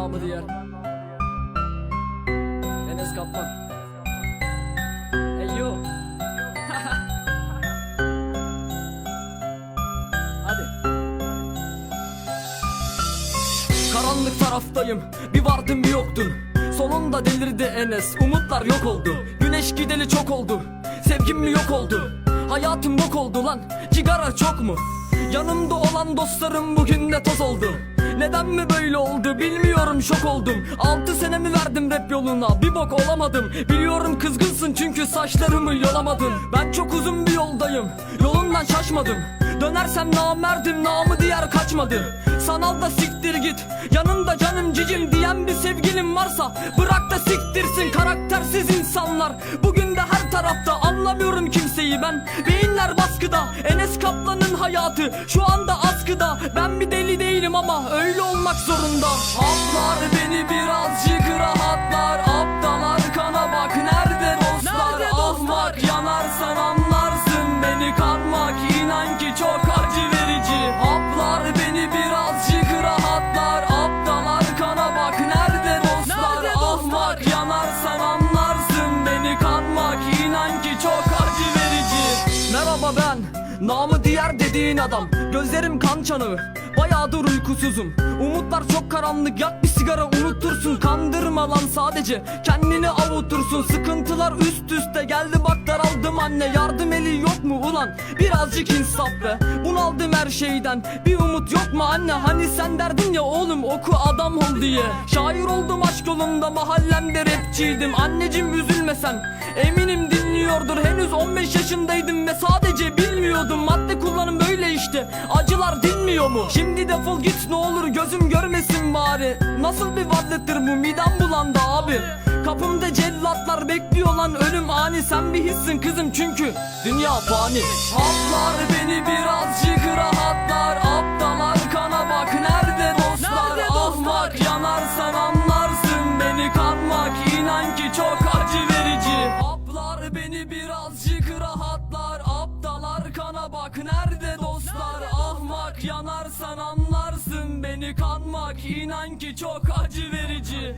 namı diğer Enes Kaplan. Hey yo. Hadi. Karanlık taraftayım Bir vardım bir yoktun. Sonunda delirdi Enes Umutlar yok oldu. Güneş gideli çok oldu Sevgim mi yok oldu? Hayatım yok oldu lan Cigara çok mu Yanımda olan dostlarım bugün de toz oldu. Neden mi böyle oldu bilmiyorum şok oldum. 6 senemi verdim rap yoluna bir bok olamadım. Biliyorum kızgınsın çünkü saçlarımı yolamadın Ben çok uzun bir yoldayım yolundan şaşmadım. Dönersem namerdim namı diğer kaçmadı. Sanal da siktir git Yanımda canım cicim diyen bir sevgilim varsa Bırak da siktirsin karaktersiz insanlar. Bugün de her tarafta anlamıyorum kimseyi ben Beyinler baskıda Enes Kaplan'ın hayatı şu anda askıda. Ben bir deli değilim ama öyle olmak zorunda. Haplar beni birazcık rahatlar Aptal namı diğer dediğin adam. Gözlerim kan çanağı Bayağıdır uykusuzum. Umutlar çok karanlık. Yak bir sigara unutursun. Kandırma lan sadece. Kendini avutursun. Sıkıntılar üst üste geldi. Bak daraldım anne. Yardım eli yok mu ulan? Birazcık insaf be. Bunaldım her şeyden. Bir umut yok mu anne? Hani sen derdin ya oğlum oku adam ol diye. Şair oldum aşk yolunda. Mahallemde rapçiydim. Anneciğim üzülme sen. Eminim dinliyordur. Henüz 15 yaşındaydım ve sadece bilmiyordum Madde kullanım böyle işte. Acılar dinmiyor mu? Şimdi defol git ne olur gözüm görmesin bari. Nasıl bir varlıktır bu? Midem bulandı abi. Kapımda cellatlar bekliyor lan ölüm ani. Sen bir hissin kızım çünkü dünya fani. Haplar beni birazcık rahatlar. Aptal arkana bak. Nerede dostlar? Nerede dostlar? Ahmak yanarsan anlarsın. Beni kanmak inan ki çok acı verici. Haplar beni birazcık rahatlar Aptal arkana bak nerede dostlar? Ahmak yanarsan anlarsın beni kanmak. İnan ki çok acı verici